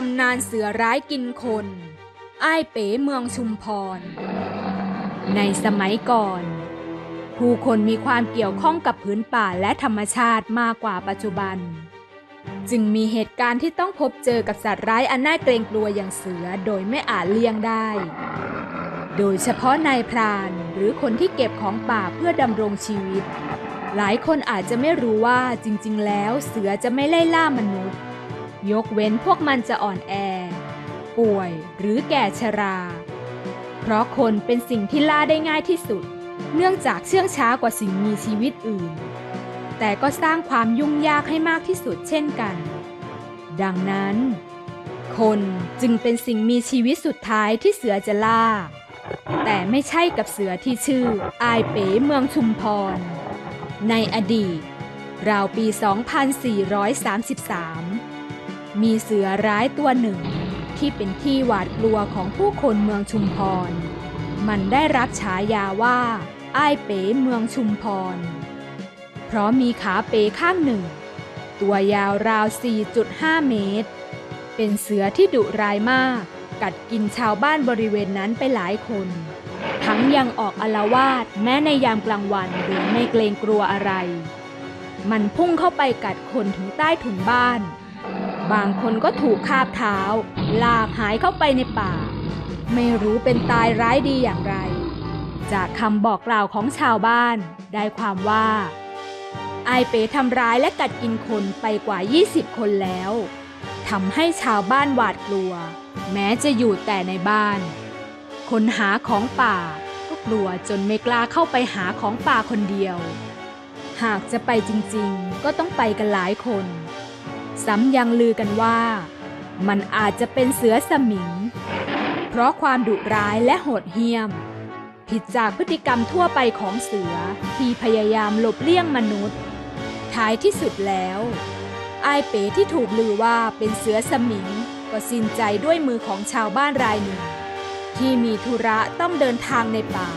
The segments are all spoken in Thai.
ตำนานเสือร้ายกินคนอ้ายเป๋เมืองชุมพร ในสมัยก่อน ผู้คนมีความเกี่ยวข้องกับพื้นป่าและธรรมชาติมากกว่าปัจจุบัน จึงมีเหตุการณ์ที่ต้องพบเจอกับสัตว์ร้ายอันน่าเกรงกลัวอย่างเสือโดยไม่อาจเลี่ยงได้ โดยเฉพาะนายพรานหรือคนที่เก็บของป่าเพื่อดำรงชีวิต หลายคนอาจจะไม่รู้ว่าจริง ๆ แล้วเสือจะไม่ไล่ล่ามนุษย์ ยกเว้นพวกมันจะอ่อนแอ ป่วยหรือแก่ชรา เพราะคนเป็นสิ่งที่ล่าได้ง่ายที่สุด เนื่องจากเชื่องช้ากว่าสิ่งมีชีวิตอื่น แต่ก็สร้างความยุ่งยากให้มากที่สุดเช่นกัน ดังนั้น คนจึงเป็นสิ่งมีชีวิตสุดท้ายที่เสือจะล่า แต่ไม่ใช่กับเสือที่ชื่อ อายเป๋เมืองชุมพร ในอดีตราวปี 2433 มีเสือร้ายตัวหนึ่ง ที่เป็นที่หวาดกลัวของผู้คนเมืองชุมพร มันได้รับฉายาว่าอ้ายเป๋เมืองชุมพร เพราะมีขาเป๋ข้างหนึ่ง ตัวยาวราว 4.5 เมตร เป็นเสือที่ดุร้ายมาก กัดกินชาวบ้านบริเวณนั้นไปหลายคน ทั้งยังออกอละวาดแม้ในยามกลางวันโดยไม่เกรงกลัวอะไร มันพุ่งเข้าไปกัดคนถึงใต้ถุนบ้าน บางคนก็ถูกคาบเท้า ลากหายเข้าไปในป่า ไม่รู้เป็นตายร้ายดีอย่างไร จากคำบอกกล่าวของชาวบ้านได้ความว่า ไอเป๋ทำร้ายและกัดกินคนไปกว่า 20 คนแล้วทำให้ชาวบ้านหวาดกลัว แม้จะอยู่แต่ในบ้าน คนหาของป่าก็กลัวจนไม่กล้าเข้าไปหาของป่าคนเดียว หากจะไปจริงๆ ก็ต้องไปกันหลายคน ซ้ำยังลือกันว่า มันอาจจะเป็นเสือสมิง เพราะความดุร้ายและโหดเหี้ยม ผิดจากพฤติกรรมทั่วไปของเสือที่พยายามหลบเลี่ยงมนุษย์ ท้ายที่สุดแล้วอายเป๋ที่ถูกลือว่าเป็นเสือสมิง ก็สิ้นใจด้วยมือของชาวบ้านรายหนึ่ง ที่มีธุระต้องเดินทางในป่า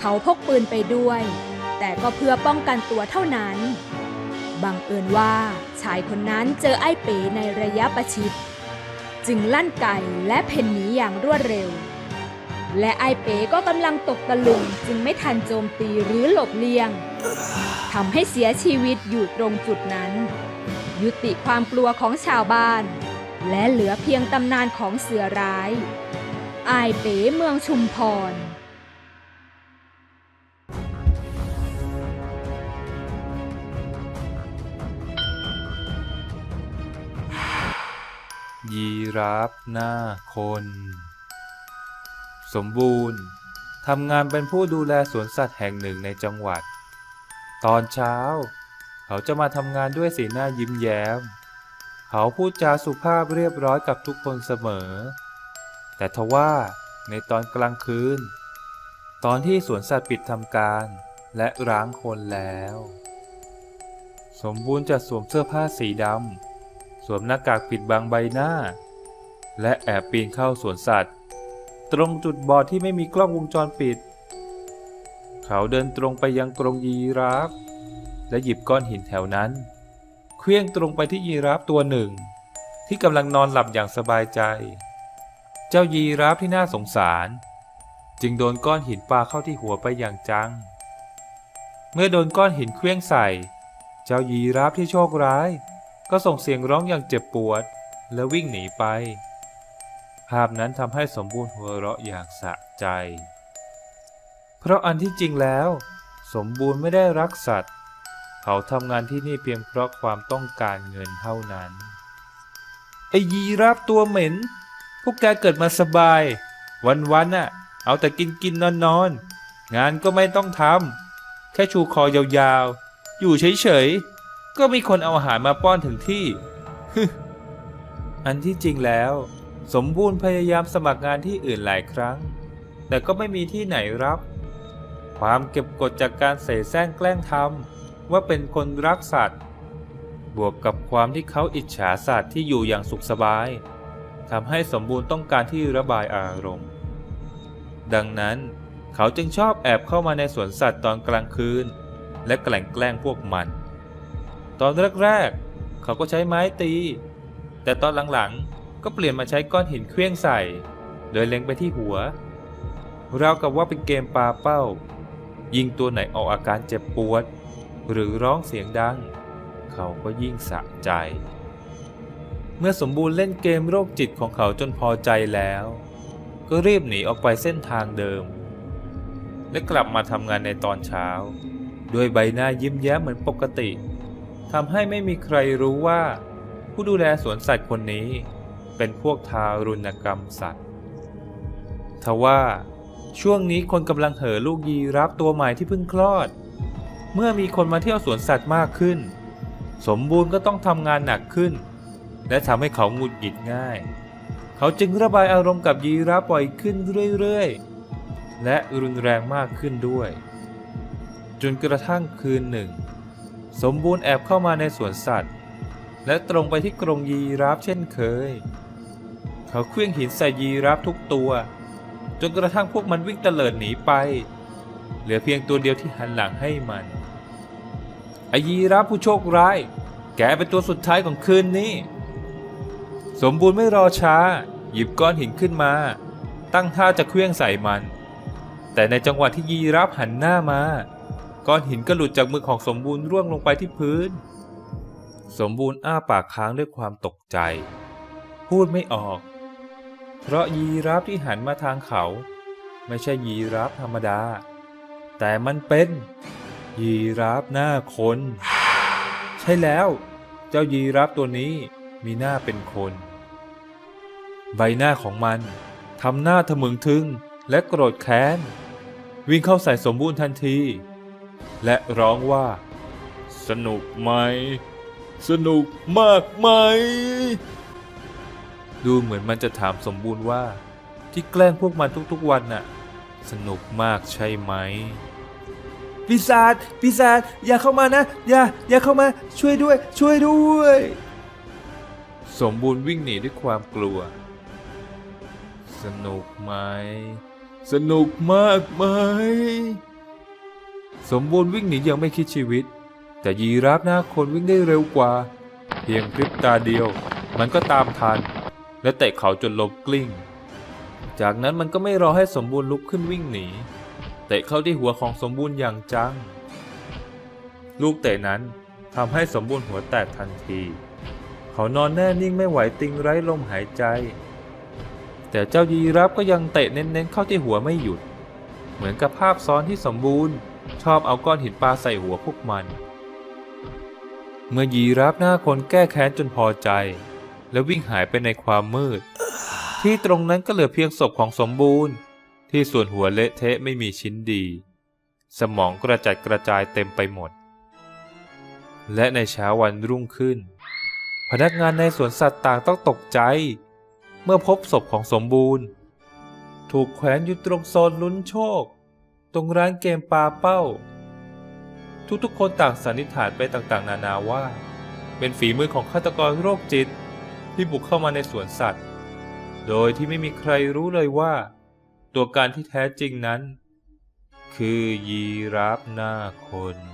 เขาพกปืนไปด้วย แต่ก็เพื่อป้องกันตัวเท่านั้น บังเอิญว่า ชายคนนั้นเจอไอ้เป๋ในระยะประชิด จึงลั่นไก่และเพ่นหนีอย่างรวดเร็ว และไอ้เป๋ก็กำลังตกตะลุมจึงไม่ทันโจมตีหรือหลบเลี่ยงทำให้เสียชีวิตอยู่ตรงจุดนั้น ยุติความกลัวของชาวบ้าน และเหลือเพียงตำนานของเสือร้าย อายเป๋เมืองชุมพร ยีราฟหน้าคน สมบูรณ์ทำงานเป็นผู้ดูแลสวนสัตว์แห่งหนึ่งในจังหวัด ตอนเช้า เขาจะมาทำงานด้วยสีหน้ายิ้มแย้ม เขาพูดจาสุภาพเรียบร้อยกับทุกคนเสมอ แต่ทว่าในตอนกลางคืน ตอนที่สวนสัตว์ปิดทำการและร้างคนแล้ว สมบูรณ์จะสวมเสื้อผ้าสีดำ สวมหน้ากากปิดบังใบหน้า และแอบปีนเข้าสวนสัตว์ ตรงจุดบอดที่ไม่มีกล้องวงจรปิด เขาเดินตรงไปยังกรงยีราฟ และหยิบก้อนหินแถวนั้นเคลื่องตรงไปที่ยีราฟตัวหนึ่ง ที่กำลังนอนหลับอย่างสบายใจ เจ้ายีราฟที่น่าสงสาร จึงโดนก้อนหินปาเข้าที่หัวไปอย่างจัง เมื่อโดนก้อนหินเคลื่องใส่ เจ้ายีราฟที่โชคร้าย ก็ส่งเสียงร้องอย่างเจ็บปวด และวิ่งหนีไป ภาพนั้นทำให้สมบูรณ์หัวเราะอย่างสะใจ เพราะอันที่จริงแล้ว สมบูรณ์ไม่ได้รักสัตว์ เขาทำงานที่นี่เพียงเพราะความต้องการเงินเท่านั้นไอ้ยีราฟตัวเหม็น พวกแกเกิดมาสบาย วันๆน่ะ เอาแต่กินกินนอนนอนงานก็ไม่ต้องทำแค่ชูคอยาวๆ อยู่เฉยๆ ก็มีคนเอาอาหารมาป้อนถึงที่ อันที่จริงแล้ว สมบูรณ์พยายามสมัครงานที่อื่นหลายครั้ง แต่ก็ไม่มีที่ไหนรับ ความเก็บกดจากการเสแสร้งแกล้งทำว่าเป็นคนรักสัตว์ บวกกับความที่เขาอิจฉาสัตว์ที่อยู่อย่างสุขสบายทำให้สมบูรณ์ต้องการที่ระบายอารมณ์ ดังนั้นเขาจึงชอบแอบเข้ามาในสวนสัตว์ตอนกลางคืน และแกล้งแกล้งพวกมัน ตอนแรกๆ เขาก็ใช้ไม้ตี แต่ตอนหลังๆ ก็เปลี่ยนมาใช้ก้อนหินเคลื่องใส่ โดยเล็งไปที่หัว เราวกับว่าเป็นเกมปาเป้า ยิงตัวไหนออกอาการเจ็บปวด หรือร้องเสียงดัง เขาก็ยิ่งสะใจ เมื่อสมบูรณ์เล่นเกมโรคจิตของเขาจนพอใจแล้ว ก็รีบหนีออกไปเส้นทางเดิม และกลับมาทำงานในตอนเช้า ด้วยใบหน้ายิ้มแย้มเหมือนปกติ ทำให้ไม่มีใครรู้ว่า ผู้ดูแลสวนสัตว์คนนี้ เป็นพวกทารุณกรรมสัตว์ทว่าช่วงนี้คนกำลังเห่อลูกยีรับตัวใหม่ที่เพิ่งคลอด เมื่อมีคนมาเที่ยวสวนสัตว์มากขึ้น สมบูรณ์ก็ต้องทำงานหนักขึ้น และทำให้เขาหงุดหงิดง่าย เขาจึงระบายอารมณ์กับยีราฟบ่อยขึ้นเรื่อยๆ และรุนแรงมากขึ้นด้วย จนกระทั่งคืนหนึ่ง สมบูรณ์แอบเข้ามาในสวนสัตว์ และตรงไปที่กรงยีราฟเช่นเคย เขาเคลื่องหินใส่ยีราฟทุกตัว จนกระทั่งพวกมันวิ่งเตลิดหนีไป เหลือเพียงตัวเดียวที่หันหลังให้มันไอยีราฟผู้โชคร้าย แกเป็นตัวสุดท้ายของคืนนี้ สมบูรณ์ไม่รอช้า หยิบก้อนหินขึ้นมา ตั้งท่าจะเคลื่องใส่มัน แต่ในจังหวะที่ยีราฟหันหน้ามา ก้อนหินก็หลุดจากมือของสมบูรณ์ร่วงลงไปที่พื้น สมบูรณ์อ้าปากค้างด้วยความตกใจ พูดไม่ออก เพราะยีราฟที่หันมาทางเขา ไม่ใช่ยีราฟธรรมดา แต่มันเป็น ยีราฟหน้าคน ใช่แล้ว เจ้ายีราฟตัวนี้มีหน้าเป็นคน ใบหน้าของมันทำหน้าทะมึงทึงและโกรธแค้น วิ่งเข้าใส่สมบูรณ์ทันที และร้องว่า สนุกไหม สนุกมากไหม ดูเหมือนมันจะถามสมบูรณ์ว่า ที่แกล้งพวกมันทุกๆวันน่ะ สนุกมากใช่ไหมปีศาจปีศาจอย่าเข้ามานะ อย่า อย่าเข้ามา ช่วยด้วย ช่วยด้วย สมบูรณ์วิ่งหนีด้วยความกลัว สนุกไหม สนุกมากไหม สมบูรณ์วิ่งหนียังไม่คิดชีวิต แต่ยีราฟหน้าคนวิ่งได้เร็วกว่า เพียงพริบตาเดียว มันก็ตามทัน และเตะเขาจนล้มกลิ้ง จากนั้นมันก็ไม่รอให้สมบูรณ์ลุกขึ้นวิ่งหนีเตะเข้าที่หัวของสมบูรณ์อย่างจัง ลูกเตะนั้นทำให้สมบูรณ์หัวแตกทันที เขานอนแน่นิ่งไม่ไหวติงไร้ลมหายใจ แต่เจ้ายีรับก็ยังเตะเน้นๆเข้าที่หัวไม่หยุด เหมือนกับภาพซ้อนที่สมบูรณ์ ชอบเอาก้อนหินปลาใส่หัวพวกมัน เมื่อยีรับหน้าคนแก้แค้นจนพอใจ แล้ววิ่งหายไปในความมืด ที่ตรงนั้นก็เหลือเพียงศพของสมบูรณ์ ที่ส่วนหัวเละเทะไม่มีชิ้นดี สมองกระจัดกระจายเต็มไปหมด และในเช้าวันรุ่งขึ้น พนักงานในสวนสัตว์ต่างต้องตกใจ เมื่อพบศพของสมบูรณ์ ถูกแขวนอยู่ตรงโซนลุ้นโชค ตรงร้านเกมปลาเป้า ทุกๆคนต่างสันนิษฐานไปต่างๆ นานาว่า เป็นฝีมือของฆาตกรโรคจิต ที่บุกเข้ามาในสวนสัตว์ โดยที่ไม่มีใครรู้เลยว่า ตัวการที่แท้จริงนั้น คือยีราฟหน้าคน